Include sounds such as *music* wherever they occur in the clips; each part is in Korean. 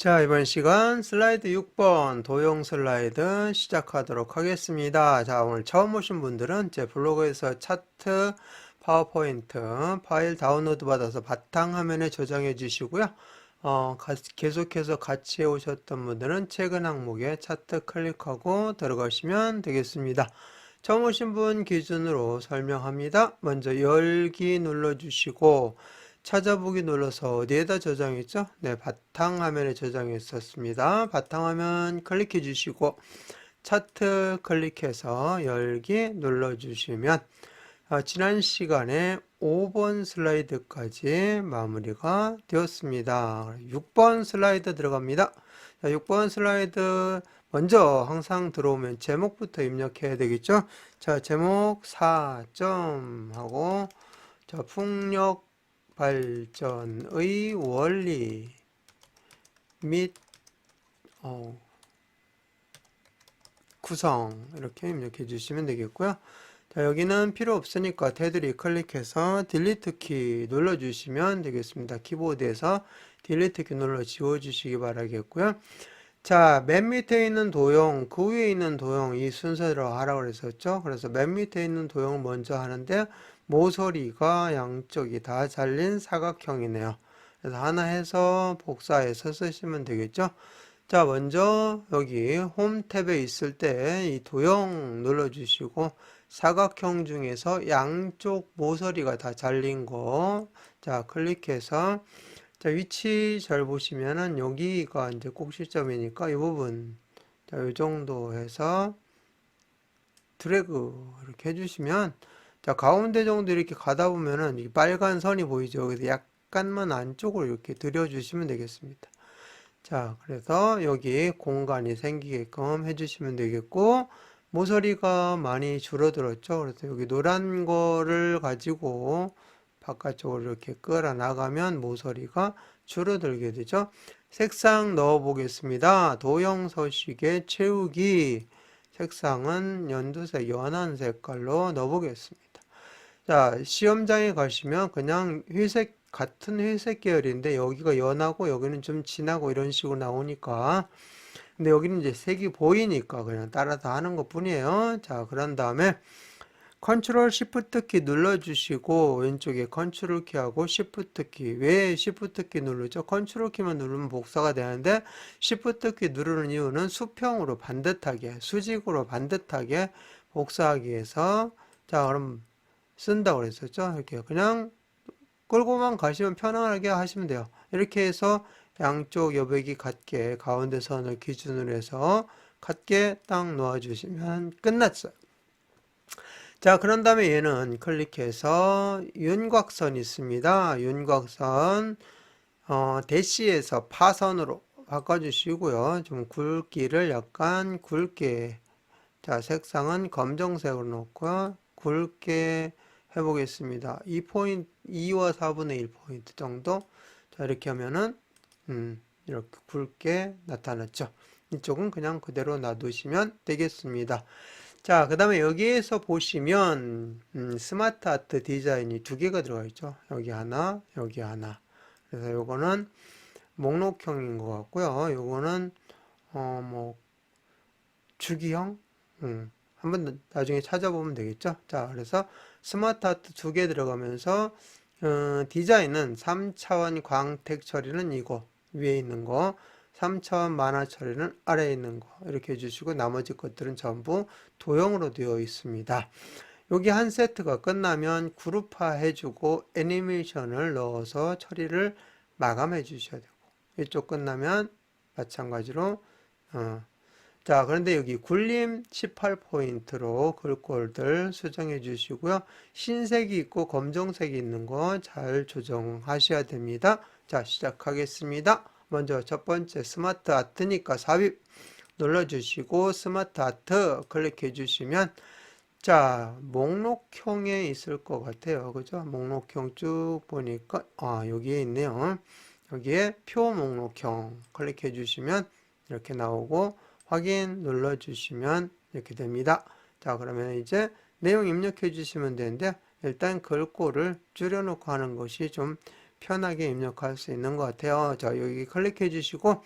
자, 이번 시간 슬라이드 6번 도형 슬라이드 시작하도록 하겠습니다. 자, 오늘 처음 오신 분들은 제 블로그에서 차트, 파워포인트 파일 다운로드 받아서 바탕화면에 저장해 주시고요. 어, 가- 계속해서 같이 오셨던 분들은 최근 항목에 차트 클릭하고 들어가시면 되겠습니다. 처음 오신 분 기준으로 설명합니다. 먼저 열기 눌러주시고 찾아보기 눌러서 어디에다 저장했죠? 네, 바탕화면에 저장했었습니다. 바탕화면 클릭해 주시고 차트 클릭해서 열기 눌러주시면 아, 지난 시간에 5번 슬라이드까지 마무리가 되었습니다. 6번 슬라이드 들어갑니다. 자, 6번 슬라이드 먼저 항상 들어오면 제목부터 입력해야 되겠죠? 자, 제목 4점 하고 자, 풍력 발전의 원리 및 어, 구성 이렇게 입력해 주시면 되겠고요. 자, 여기는 필요 없으니까 테두리 클릭해서 딜리트 키 눌러 주시면 되겠습니다. 키보드에서 딜리트 키 눌러 지워 주시기 바라겠고요. 자, 맨 밑에 있는 도형, 그 위에 있는 도형 이 순서대로 하라고 그랬었죠. 그래서 맨 밑에 있는 도형을 먼저 하는데 모서리가 양쪽이 다 잘린 사각형이네요. 그래서 하나 해서 복사해서 쓰시면 되겠죠. 자, 먼저 여기 홈 탭에 있을 때 이 도형 눌러주시고 사각형 중에서 양쪽 모서리가 다 잘린 거, 자, 클릭해서 자, 위치 잘 보시면은 여기가 이제 꼭 시점이니까 이 부분, 자, 이 정도 해서 드래그 이렇게 해주시면 자, 가운데 정도 이렇게 가다 보면은 이 빨간 선이 보이죠. 그래서 약간만 안쪽으로 이렇게 들여주시면 되겠습니다. 자, 그래서 여기 공간이 생기게끔 해주시면 되겠고, 모서리가 많이 줄어들었죠. 그래서 여기 노란 거를 가지고 바깥쪽으로 이렇게 끌어 나가면 모서리가 줄어들게 되죠. 색상 넣어 보겠습니다. 도형 서식에 채우기. 색상은 연두색, 연한 색깔로 넣어 보겠습니다. 자, 시험장에 가시면 그냥 회색, 같은 회색 계열인데 여기가 연하고 여기는 좀 진하고 이런 식으로 나오니까 근데 여기는 이제 색이 보이니까 그냥 따라서 하는 것 뿐이에요. 자, 그런 다음에 컨트롤 시프트 키 눌러주시고 왼쪽에 컨트롤 키하고 시프트 키. 왜 시프트 키 누르죠? 컨트롤 키만 누르면 복사가 되는데 시프트 키 누르는 이유는 수평으로 반듯하게 수직으로 반듯하게 복사하기 위해서 자, 그럼 쓴다고 그랬었죠. 이렇게 그냥 끌고만 가시면 편안하게 하시면 돼요. 이렇게 해서 양쪽 여백이 같게 가운데 선을 기준으로 해서 같게 딱 놓아주시면 끝났어요. 자, 그런 다음에 얘는 클릭해서 윤곽선 있습니다. 윤곽선 어, 대시에서 파선으로 바꿔주시고요. 좀 굵기를 약간 굵게 자, 색상은 검정색으로 놓고 굵게 해보겠습니다. 2포인트, 2와 4분의 1포인트 정도. 자, 이렇게 하면은, 음, 이렇게 굵게 나타났죠. 이쪽은 그냥 그대로 놔두시면 되겠습니다. 자, 그 다음에 여기에서 보시면, 음, 스마트 아트 디자인이 두 개가 들어가 있죠. 여기 하나, 여기 하나. 그래서 요거는 목록형인 것 같고요. 요거는, 어, 뭐, 주기형? 음, 한번 나중에 찾아보면 되겠죠. 자, 그래서 스마트 아트 두 개 들어가면서 어, 디자인은 3차원 광택 처리는 이거 위에 있는 거 3차원 만화 처리는 아래에 있는 거 이렇게 해주시고 나머지 것들은 전부 도형으로 되어 있습니다. 여기 한 세트가 끝나면 그룹화 해주고 애니메이션을 넣어서 처리를 마감해 주셔야 되고 이쪽 끝나면 마찬가지로 어, 자, 그런데 여기 굴림 18포인트로 글꼴들 수정해 주시고요. 흰색이 있고 검정색이 있는 거 잘 조정하셔야 됩니다. 자, 시작하겠습니다. 먼저 첫 번째 스마트 아트니까 삽입 눌러주시고 스마트 아트 클릭해 주시면 자, 목록형에 있을 것 같아요. 그죠? 목록형 쭉 보니까 아, 여기에 있네요. 여기에 표 목록형 클릭해 주시면 이렇게 나오고 확인 눌러주시면 이렇게 됩니다. 자, 그러면 이제 내용 입력해 주시면 되는데 일단 글꼴을 줄여놓고 하는 것이 좀 편하게 입력할 수 있는 것 같아요. 자, 여기 클릭해 주시고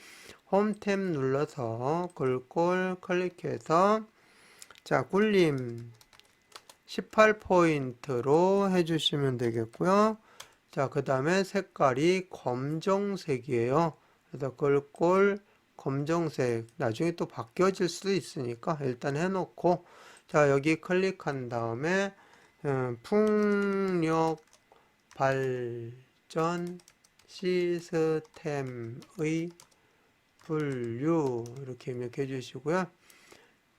홈 탭 눌러서 글꼴 클릭해서 자, 굴림 18포인트로 해주시면 되겠고요. 자, 그 다음에 색깔이 검정색이에요. 그래서 글꼴 검정색 나중에 또 바뀌어질 수도 있으니까 일단 해놓고 자 여기 클릭한 다음에 음, 풍력 발전 시스템의 분류 이렇게 입력해 주시고요.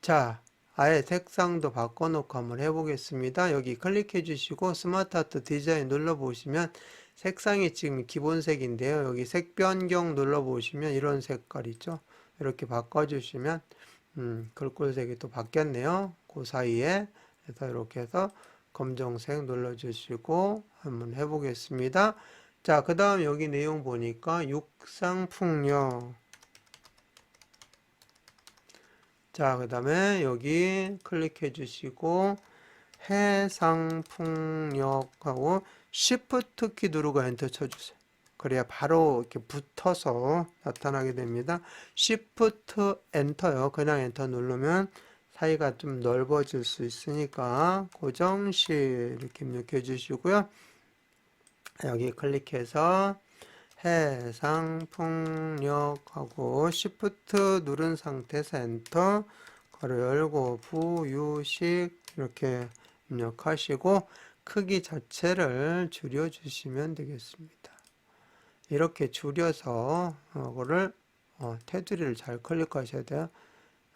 자 아예 색상도 바꿔놓고 한번 해보겠습니다. 여기 클릭해 주시고 스마트 아트 디자인 눌러 보시면 색상이 지금 기본색인데요. 여기 색 변경 눌러 보시면 이런 색깔이죠. 이렇게 바꿔 주시면 음, 글꼴색이 또 바뀌었네요. 그 사이에 그래서 이렇게 해서 검정색 눌러 주시고 한번 해보겠습니다. 자, 그 다음 여기 내용 보니까 육상풍력 자, 그 다음에 여기 클릭해 주시고 해상풍력하고 Shift 키 누르고 엔터 쳐주세요. 그래야 바로 이렇게 붙어서 나타나게 됩니다. Shift 엔터요. 그냥 엔터 누르면 사이가 좀 넓어질 수 있으니까 고정시 입력해 주시고요. 여기 클릭해서 해상풍력하고 Shift 누른 상태에서 엔터 괄호 열고 부유식 이렇게 입력하시고 크기 자체를 줄여 주시면 되겠습니다. 이렇게 줄여서 이거를 어, 테두리를 잘 클릭하셔야 돼요.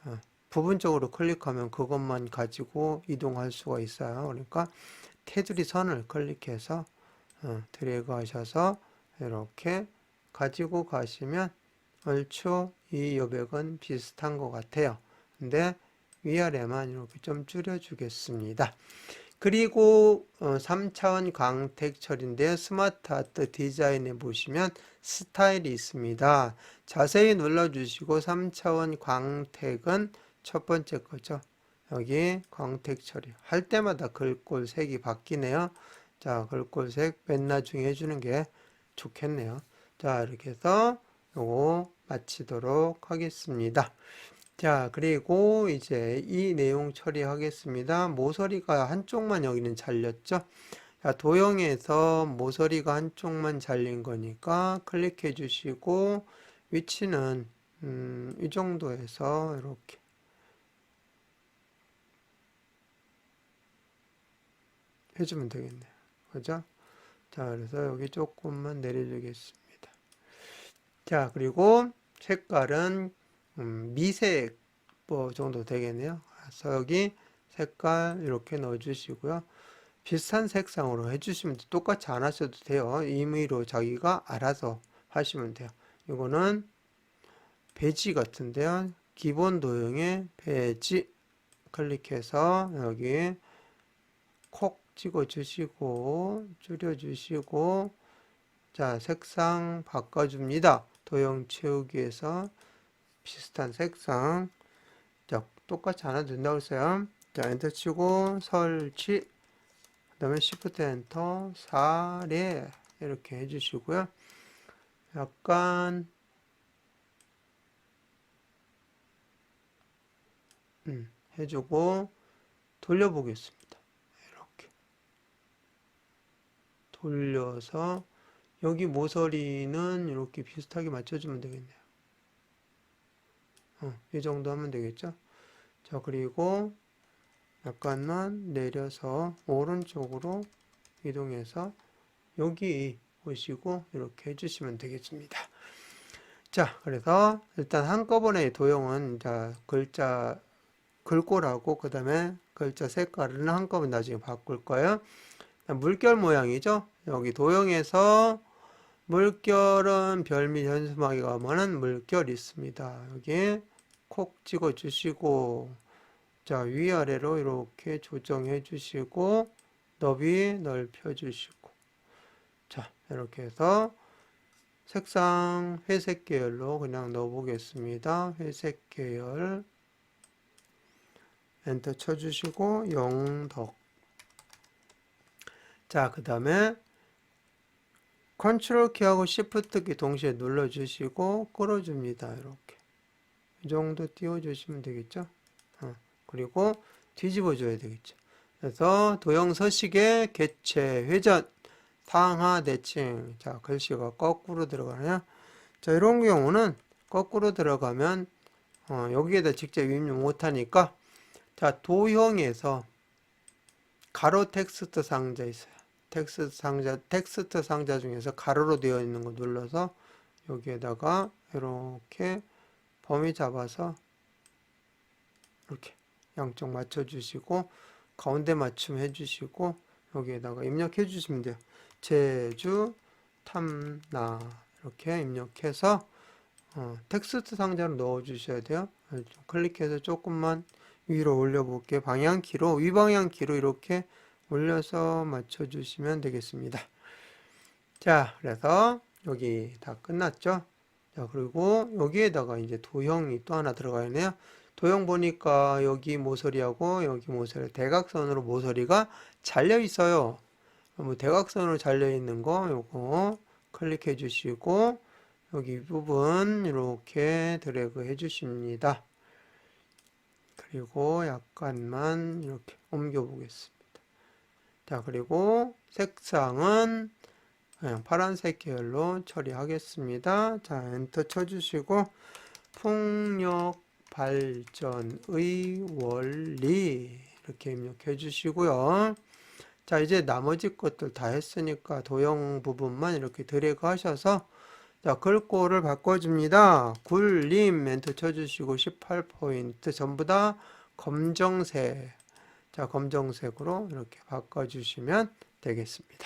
어, 부분적으로 클릭하면 그것만 가지고 이동할 수가 있어요. 그러니까 테두리 선을 클릭해서 어, 드래그 하셔서 이렇게 가지고 가시면 얼추 이 여백은 비슷한 것 같아요. 근데 위아래만 이렇게 좀 줄여 주겠습니다. 그리고 3차원 광택 처리인데 스마트 아트 디자인에 보시면 스타일이 있습니다. 자세히 눌러주시고 3차원 광택은 첫 번째 거죠. 여기 광택 처리 할 때마다 글꼴 색이 바뀌네요. 자, 글꼴 색 맨 나중에 해주는 게 좋겠네요. 자, 이렇게 해서 요거 마치도록 하겠습니다. 자, 그리고 이제 이 내용 처리하겠습니다. 모서리가 한쪽만 여기는 잘렸죠? 자, 도형에서 모서리가 한쪽만 잘린 거니까 클릭해 주시고 위치는 음, 이 정도에서 이렇게 해주면 되겠네요. 그죠? 자, 그래서 여기 조금만 내려주겠습니다. 자, 그리고 색깔은 음, 미색 뭐 정도 되겠네요. 그래서 여기 색깔 이렇게 넣어주시고요. 비슷한 색상으로 해주시면 똑같이 안 하셔도 돼요. 임의로 자기가 알아서 하시면 돼요. 이거는 배지 같은데요. 기본 도형의 배지 클릭해서 여기 콕 찍어 주시고 줄여 주시고 자 색상 바꿔줍니다. 도형 채우기에서 비슷한 색상. 자 똑같이 안 해도 된다고 했어요. 자 엔터 치고 설치. 그 다음에 시프트 엔터 사례 이렇게 해주시고요. 약간 음, 해주고 돌려보겠습니다. 이렇게. 돌려서 여기 모서리는 이렇게 비슷하게 맞춰주면 되겠네요 어, 이 정도 하면 되겠죠. 자, 그리고 약간만 내려서 오른쪽으로 이동해서 여기 보시고 이렇게 해주시면 되겠습니다. 자, 그래서 일단 한꺼번에 도형은 자, 글자 글꼴하고 그 다음에 글자 색깔은 한꺼번에 나중에 바꿀 거예요. 물결 모양이죠. 여기 도형에서 물결은 별미 현수막에 가면은 물결 있습니다. 여기 콕 찍어 주시고 자 위아래로 이렇게 조정해 주시고 너비 넓혀 주시고 자 이렇게 해서 색상 회색 계열로 그냥 넣어 보겠습니다. 회색 계열 엔터 쳐 주시고 영덕 자 그 다음에 컨트롤 키하고 시프트 키 동시에 눌러주시고 끌어줍니다. 이렇게. 이 정도 띄워주시면 되겠죠. 어, 그리고 뒤집어 줘야 되겠죠. 그래서 도형 서식의 개체, 회전, 상하, 대칭. 자, 글씨가 거꾸로 들어가네요. 자, 이런 경우는 거꾸로 들어가면 어, 여기에다 직접 입력 못하니까 자, 도형에서 가로 텍스트 상자 있어요. 텍스트 상자, 텍스트 상자 중에서 가로로 되어 있는 거 눌러서 여기에다가 이렇게 범위 잡아서 이렇게 양쪽 맞춰주시고 가운데 맞춤 해주시고 여기에다가 입력해 주시면 돼요. 제주 탐나 이렇게 입력해서 어, 텍스트 상자로 넣어 주셔야 돼요. 좀 클릭해서 조금만 위로 올려 볼게요. 방향키로 위방향키로 이렇게 올려서 맞춰 주시면 되겠습니다. 자, 그래서 여기 다 끝났죠? 자, 그리고 여기에다가 이제 도형이 또 하나 들어가 있네요. 도형 보니까 여기 모서리하고 여기 모서리 대각선으로 모서리가 잘려 있어요. 뭐 대각선으로 잘려 있는 거 요거 클릭해 주시고 여기 부분 이렇게 드래그 해 주십니다. 그리고 약간만 이렇게 옮겨 보겠습니다. 자, 그리고 색상은 그냥 파란색 계열로 처리하겠습니다. 자, 엔터 쳐주시고 풍력 발전의 원리 이렇게 입력해 주시고요. 자, 이제 나머지 것들 다 했으니까 도형 부분만 이렇게 드래그 하셔서 자, 글꼴을 바꿔줍니다. 굴림 멘트 쳐주시고 18포인트 전부 다 검정색 자, 검정색으로 이렇게 바꿔주시면 되겠습니다.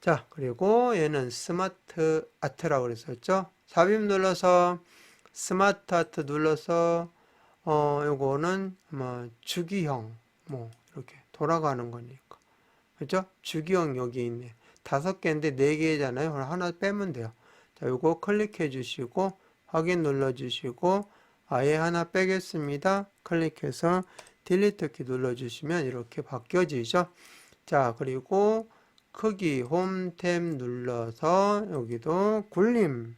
자, 그리고 얘는 스마트 아트라고 그랬었죠. 삽입 눌러서 스마트 아트 눌러서 어, 요거는 아마 주기형 뭐 이렇게 돌아가는 거니까. 그죠? 주기형 여기 있네. 다섯 개인데 네 개잖아요. 하나 빼면 돼요. 자, 요거 클릭해 주시고 확인 눌러 주시고 아예 하나 빼겠습니다. 클릭해서 딜리트 키 눌러 주시면 이렇게 바뀌어지죠. 자, 그리고 크기 홈 탭 눌러서 여기도 굴림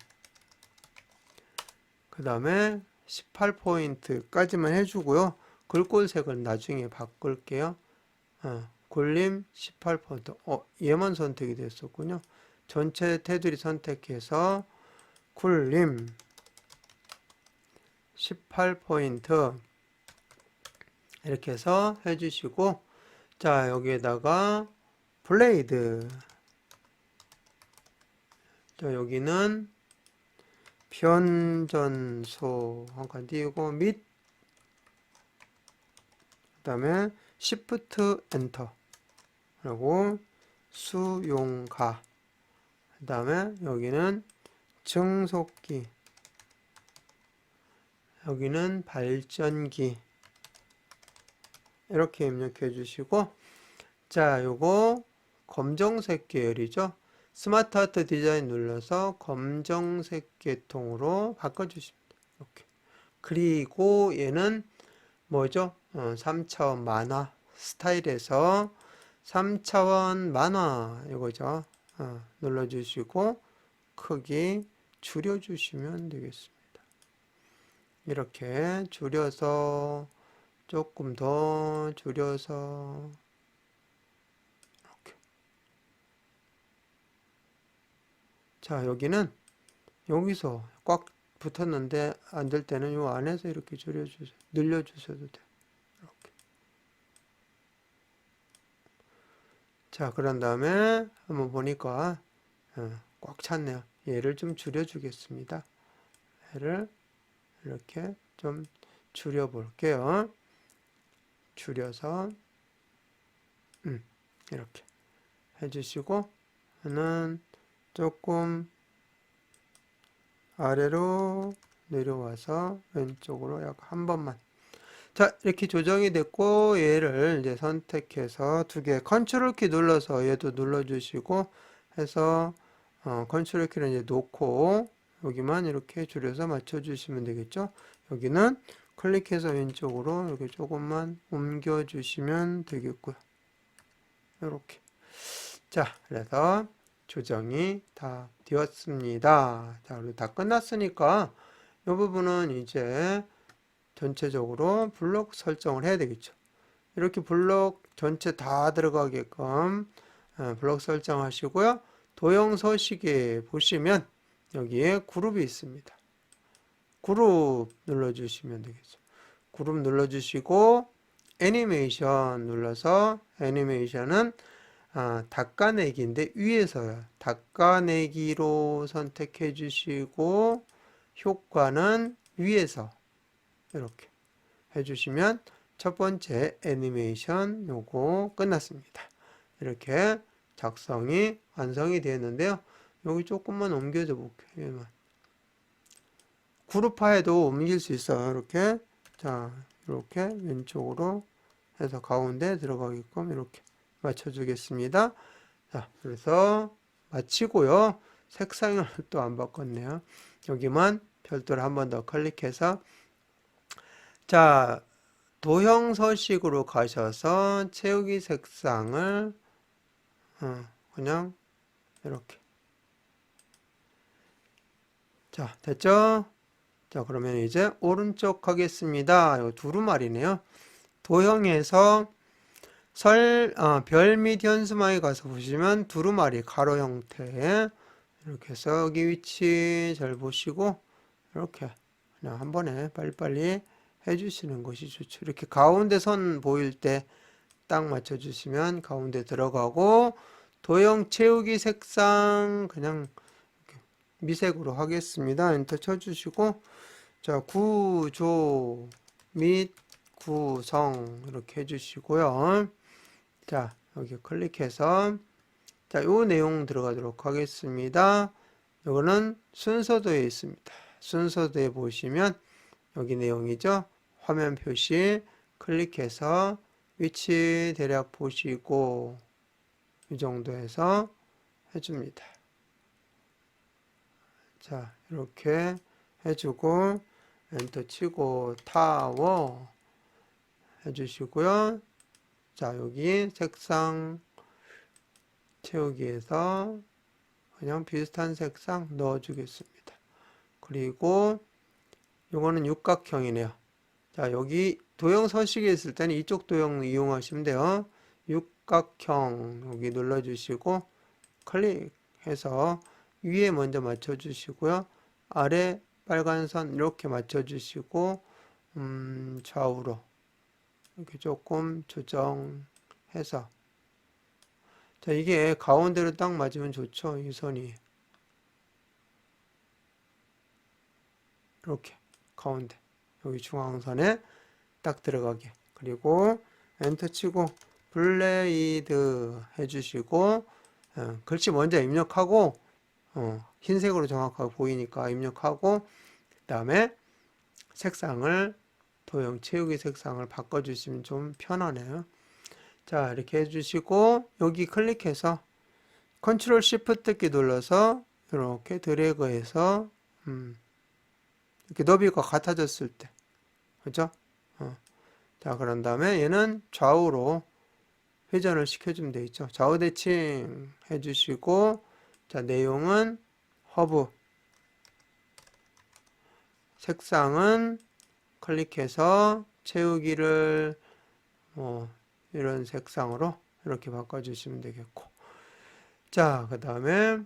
그 다음에 18포인트까지만 해주고요. 글꼴색을 나중에 바꿀게요. 어, 굴림 18포인트. 어, 얘만 선택이 됐었군요. 전체 테두리 선택해서 굴림 18포인트 이렇게 해서 해주시고 자 여기에다가 블레이드. 자 여기는 변전소 한 칸 띄우고 밑. 그다음에 Shift 엔터 그리고 수용가. 그 다음에 여기는 증속기. 여기는 발전기 이렇게 입력해 주시고 자 요거 검정색 계열이죠? 스마트 아트 디자인 눌러서 검정색 계통으로 바꿔 주십니다. 이렇게. 그리고 얘는 뭐죠? 어, 3차원 만화 스타일에서 3차원 만화 이거죠? 어, 눌러 주시고 크기 줄여 주시면 되겠습니다. 이렇게 줄여서 조금 더 줄여서 이렇게 자 여기는 여기서 꽉 붙었는데 안 될 때는 요 안에서 이렇게 줄여주세요. 늘려주셔도 돼요. 이렇게 자 그런 다음에 한번 보니까 어, 꽉 찼네요. 얘를 좀 줄여주겠습니다. 얘를 이렇게 좀 줄여 볼게요. 줄여서 음, 이렇게 해주시고 는 조금 아래로 내려와서 왼쪽으로 약 한 번만 자 이렇게 조정이 됐고 얘를 이제 선택해서 두 개 컨트롤 키 눌러서 얘도 눌러주시고 해서 어, 컨트롤 키를 이제 놓고 여기만 이렇게 줄여서 맞춰주시면 되겠죠. 여기는 클릭해서 왼쪽으로 이렇게 조금만 옮겨주시면 되겠고요. 이렇게. 자, 그래서 조정이 다 되었습니다. 자, 그리고 다 끝났으니까 이 부분은 이제 전체적으로 블록 설정을 해야 되겠죠. 이렇게 블록 전체 다 들어가게끔 어, 블록 설정하시고요. 도형 서식에 보시면 여기에 그룹이 있습니다. 그룹 눌러주시면 되겠죠. 그룹 눌러주시고 애니메이션 눌러서 애니메이션은 아, 닦아내기인데 위에서요. 닦아내기로 선택해 주시고 효과는 위에서 이렇게 해주시면 첫 번째 애니메이션 요거 끝났습니다. 이렇게 작성이 완성이 되었는데요. 여기 조금만 옮겨줘 볼게요. 그룹화해도 옮길 수 있어요. 이렇게 자 이렇게 왼쪽으로 해서 가운데 들어가게끔 이렇게 맞춰주겠습니다. 자 그래서 마치고요. 색상을 *laughs* 또 안 바꿨네요. 여기만 별도로 한 번 더 클릭해서 자 도형 서식으로 가셔서 채우기 색상을 어, 그냥 이렇게 자 됐죠? 자 그러면 이제 오른쪽 하겠습니다. 이 두루마리네요. 도형에서 설, 어, 별및 현수막에 가서 보시면 두루마리 가로 형태 이렇게 해서 여기 위치 잘 보시고 이렇게 그냥 한 번에 빨리빨리 해주시는 것이 좋죠. 이렇게 가운데 선 보일 때 딱 맞춰주시면 가운데 들어가고 도형 채우기 색상 그냥 미색으로 하겠습니다. 엔터 쳐주시고 자 구조 및 구성 이렇게 해주시고요. 자 여기 클릭해서 자 요 내용 들어가도록 하겠습니다. 이거는 순서도에 있습니다. 순서도에 보시면 여기 내용이죠. 화면 표시 클릭해서 위치 대략 보시고 이 정도에서 해줍니다. 자 이렇게 해주고 엔터 치고 타워 해주시고요. 자 여기 색상 채우기에서 그냥 비슷한 색상 넣어주겠습니다. 그리고 요거는 육각형이네요. 자 여기 도형 서식에 있을 때는 이쪽 도형 이용하시면 돼요. 육각형 여기 눌러주시고 클릭해서 위에 먼저 맞춰주시고요. 아래 빨간 선 이렇게 맞춰주시고 음, 좌우로 이렇게 조금 조정해서. 자 이게 가운데로 딱 맞으면 좋죠 이 선이. 이렇게 가운데 여기 중앙선에 딱 들어가게. 그리고 엔터 치고 블레이드 해주시고 어, 글씨 먼저 입력하고 어, 흰색으로 정확하게 보이니까 입력하고 그 다음에 색상을 도형 채우기 색상을 바꿔주시면 좀 편하네요. 자 이렇게 해주시고 여기 클릭해서 컨트롤 시프트 키 눌러서 이렇게 드래그해서 음, 이렇게 너비가 같아졌을 때 그죠? 어. 자 그런 다음에 얘는 좌우로 회전을 시켜주면 되겠죠. 좌우 대칭 해주시고 자, 내용은 허브. 색상은 클릭해서 채우기를 뭐 이런 색상으로 이렇게 바꿔주시면 되겠고. 자, 그 다음에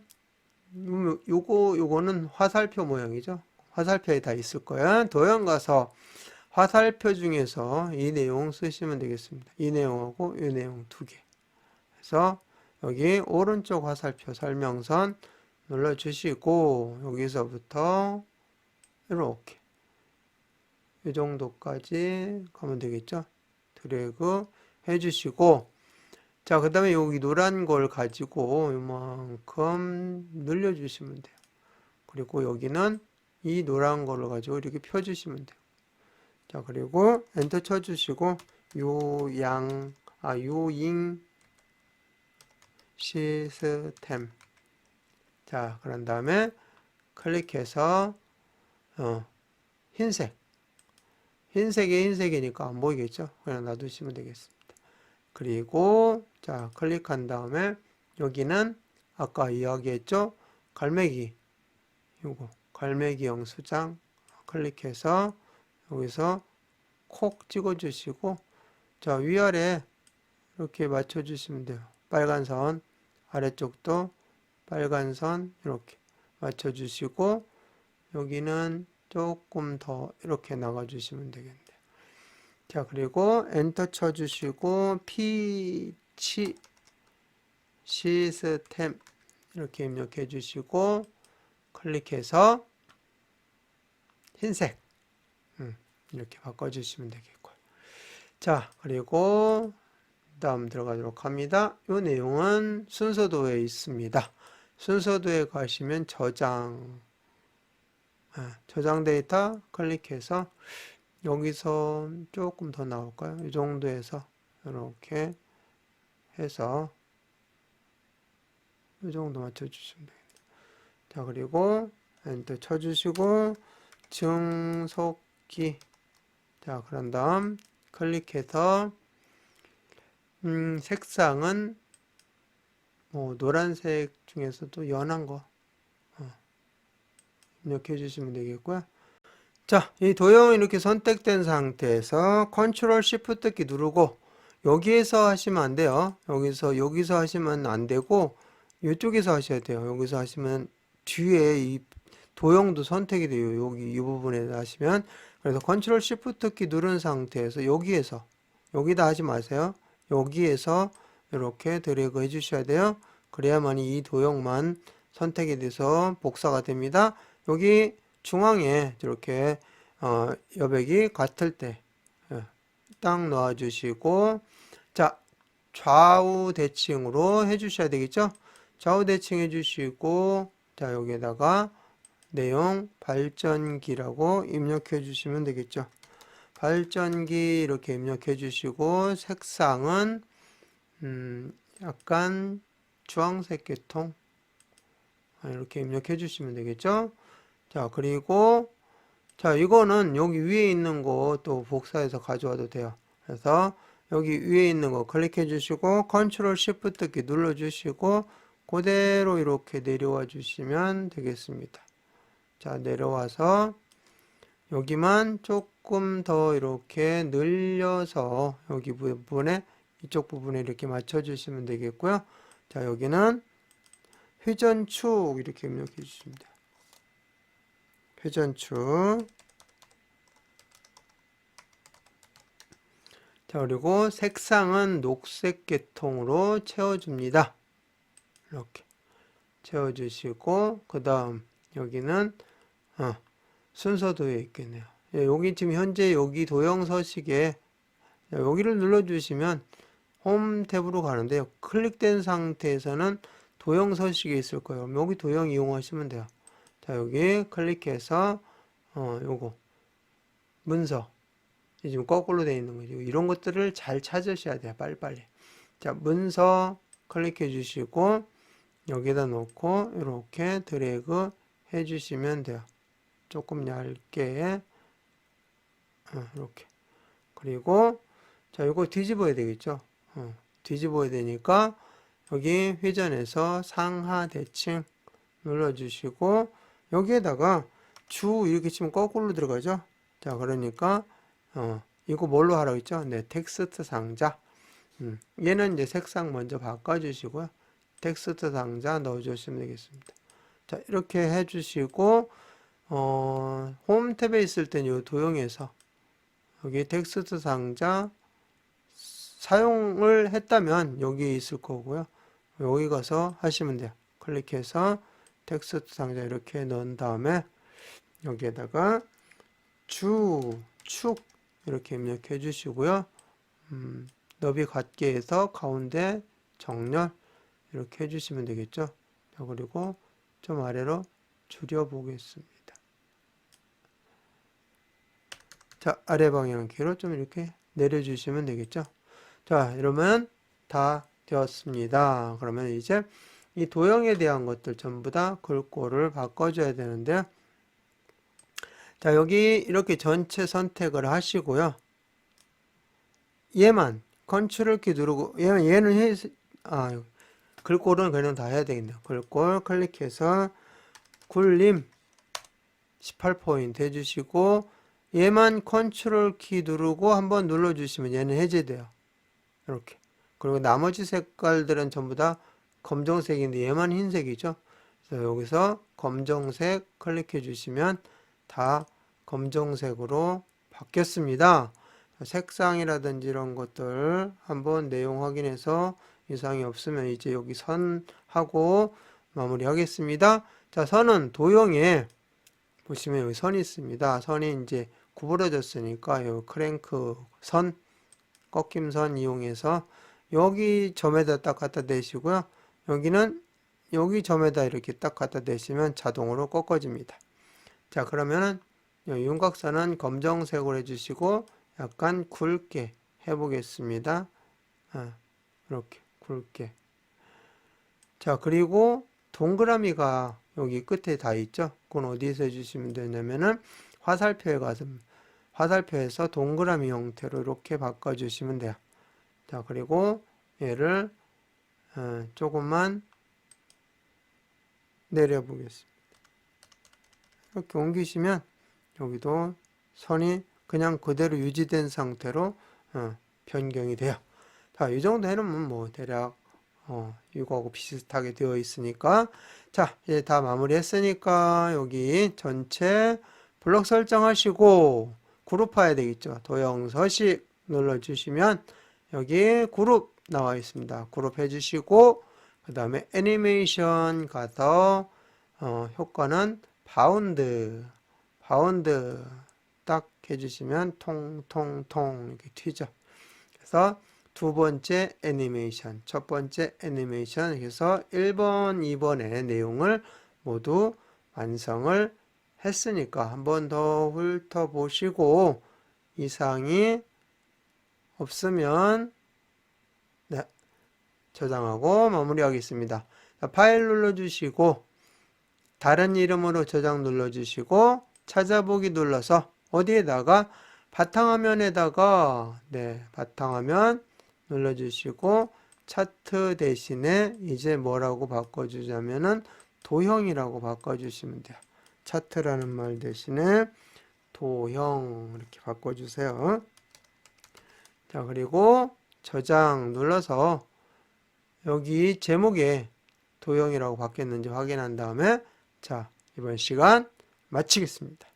음, 요거 요거는 화살표 모양이죠. 화살표에 다 있을 거야. 도형 가서 화살표 중에서 이 내용 쓰시면 되겠습니다. 이 내용하고 이 내용 두 개. 그래서 여기 오른쪽 화살표 설명선 눌러주시고 여기서부터 이렇게 이 정도까지 가면 되겠죠? 드래그 해주시고 자 그 다음에 여기 노란 걸 가지고 이만큼 늘려주시면 돼요. 그리고 여기는 이 노란 거를 가지고 이렇게 펴주시면 돼요. 자 그리고 엔터 쳐주시고 요양 아 요잉 시스템. 자 그런 다음에 클릭해서 어, 흰색. 흰색이 흰색이니까 안 보이겠죠? 그냥 놔두시면 되겠습니다. 그리고 자 클릭한 다음에 여기는 아까 이야기했죠? 갈매기. 요거 갈매기 영수장. 클릭해서 여기서 콕 찍어주시고 자 위아래 이렇게 맞춰주시면 돼요. 빨간 선 아래쪽도 빨간 선 이렇게 맞춰주시고 여기는 조금 더 이렇게 나가주시면 되겠네요. 자 그리고 엔터 쳐주시고 피치 시스템 이렇게 입력해 주시고 클릭해서 흰색 음, 이렇게 바꿔주시면 되겠고요. 자 그리고 다음 들어가도록 합니다. 이 내용은 순서도에 있습니다. 순서도에 가시면 저장 아, 저장 데이터 클릭해서 여기서 조금 더 나올까요? 이 정도에서 이렇게 해서 이 정도 맞춰주시면 됩니다. 자 그리고 엔터 쳐주시고 증속기 자 그런 다음 클릭해서 음, 색상은 뭐 노란색 중에서도 연한 거 어, 입력해 주시면 되겠고요. 자, 이 도형이 이렇게 선택된 상태에서 컨트롤 시프트 키 누르고 여기에서 하시면 안 돼요. 여기서 여기서 하시면 안 되고 이쪽에서 하셔야 돼요. 여기서 하시면 뒤에 이 도형도 선택이 돼요. 여기 이 부분에 하시면 그래서 컨트롤 시프트 키 누른 상태에서 여기에서 여기다 하지 마세요. 여기에서 이렇게 드래그 해 주셔야 돼요. 그래야만이 이 도형만 선택이 돼서 복사가 됩니다. 여기 중앙에 이렇게 어, 여백이 같을 때딱 놓아 주시고 자 좌우 대칭으로 해 주셔야 되겠죠 좌우 대칭 해 주시고 자 여기에다가 내용 발전기라고 입력해 주시면 되겠죠 발전기 이렇게 입력해 주시고 색상은 음 약간 주황색 계통. 아, 이렇게 입력해 주시면 되겠죠? 자 그리고 자 이거는 여기 위에 있는 거 또 복사해서 가져와도 돼요. 그래서 여기 위에 있는 거 클릭해 주시고 컨트롤 시프트 키 눌러 주시고 그대로 이렇게 내려와 주시면 되겠습니다. 자 내려와서 여기만 조금 더 이렇게 늘려서 여기 부분에 이쪽 부분에 이렇게 맞춰 주시면 되겠고요. 자 여기는 회전축 이렇게 입력해 주십니다 회전축. 자 그리고 색상은 녹색 계통으로 채워줍니다. 이렇게 채워주시고 그 다음 여기는 어, 순서도에 있겠네요 예, 여기 지금 현재 여기 도형 서식에 여기를 눌러주시면 홈 탭으로 가는데요. 클릭된 상태에서는 도형 서식에 있을 거예요. 여기 도형 이용하시면 돼요. 자 여기 클릭해서 어 요거 문서. 지금 거꾸로 되어 있는 거죠. 이런 것들을 잘 찾으셔야 돼요 빨리빨리. 자 문서 클릭해 주시고 여기다 놓고 이렇게 드래그 해 주시면 돼요. 조금 얇게 어, 이렇게 그리고 자 이거 뒤집어야 되겠죠 어, 뒤집어야 되니까 여기 회전해서 상하 대칭 눌러 주시고 여기에다가 주 이렇게 치면 거꾸로 들어가죠. 자, 그러니까 어, 이거 뭘로 하라고 했죠? 네, 텍스트 상자. 음, 얘는 이제 색상 먼저 바꿔주시고요. 텍스트 상자 넣어주시면 되겠습니다. 자, 이렇게 해주시고 어, 홈 탭에 있을 때는 이 도형에서 여기 텍스트 상자 사용을 했다면 여기 있을 거고요. 여기 가서 하시면 돼요. 클릭해서 텍스트 상자 이렇게 넣은 다음에 여기에다가 주, 축 이렇게 입력해 주시고요. 음, 너비 같게 해서 가운데 정렬 이렇게 해주시면 되겠죠. 자, 그리고 좀 아래로 줄여 보겠습니다. 자, 아래 방향키로 좀 이렇게 내려주시면 되겠죠. 자, 이러면 다 되었습니다. 그러면 이제 이 도형에 대한 것들 전부 다 글꼴을 바꿔줘야 되는데요. 자, 여기 이렇게 전체 선택을 하시고요. 얘만 컨트롤 키 누르고 얘는 얘는 해, 아, 글꼴은 그냥 다 해야 되겠네요. 글꼴 클릭해서 굴림 18포인트 해주시고 얘만 컨트롤 키 누르고 한번 눌러주시면 얘는 해제돼요. 이렇게. 그리고 나머지 색깔들은 전부 다 검정색인데 얘만 흰색이죠. 그래서 여기서 검정색 클릭해 주시면 다 검정색으로 바뀌었습니다. 색상이라든지 이런 것들 한번 내용 확인해서 이상이 없으면 이제 여기 선하고 마무리 하겠습니다. 자, 선은 도형에 보시면 여기 선이 있습니다. 선이 이제 구부러졌으니까 요 크랭크 선, 꺾임선 이용해서 여기 점에다 딱 갖다 대시고요. 여기는 여기 점에다 이렇게 딱 갖다 대시면 자동으로 꺾어집니다. 자, 그러면은 요 윤곽선은 검정색으로 해주시고 약간 굵게 해보겠습니다. 아, 이렇게 굵게. 자, 그리고 동그라미가 여기 끝에 다 있죠? 그건 어디서 해주시면 되냐면은 화살표에 가서 화살표에서 동그라미 형태로 이렇게 바꿔주시면 돼요. 자, 그리고 얘를 어, 조금만 내려보겠습니다. 이렇게 옮기시면 여기도 선이 그냥 그대로 유지된 상태로 어, 변경이 돼요. 자, 이 정도 해놓으면 뭐 대략 어, 이거하고 비슷하게 되어 있으니까 자, 이제 다 마무리했으니까 여기 전체 블록 설정하시고 그룹화해야 되겠죠. 도형 서식 눌러주시면 여기 그룹 나와 있습니다. 그룹 해주시고 그 다음에 애니메이션 가서 어, 효과는 바운드 바운드 딱 해주시면 통통통 이렇게 튀죠. 그래서 두 번째 애니메이션, 첫 번째 애니메이션 해서 1번, 2번의 내용을 모두 완성을 했으니까 한 번 더 훑어보시고 이상이 없으면 네, 저장하고 마무리하겠습니다. 자, 파일 눌러주시고 다른 이름으로 저장 눌러주시고 찾아보기 눌러서 어디에다가 바탕화면에다가 네 바탕화면 눌러주시고 차트 대신에 이제 뭐라고 바꿔주자면은 도형이라고 바꿔주시면 돼요. 차트라는 말 대신에 도형 이렇게 바꿔주세요. 자 그리고 저장 눌러서 여기 제목에 도형이라고 바뀌었는지 확인한 다음에 자 이번 시간 마치겠습니다.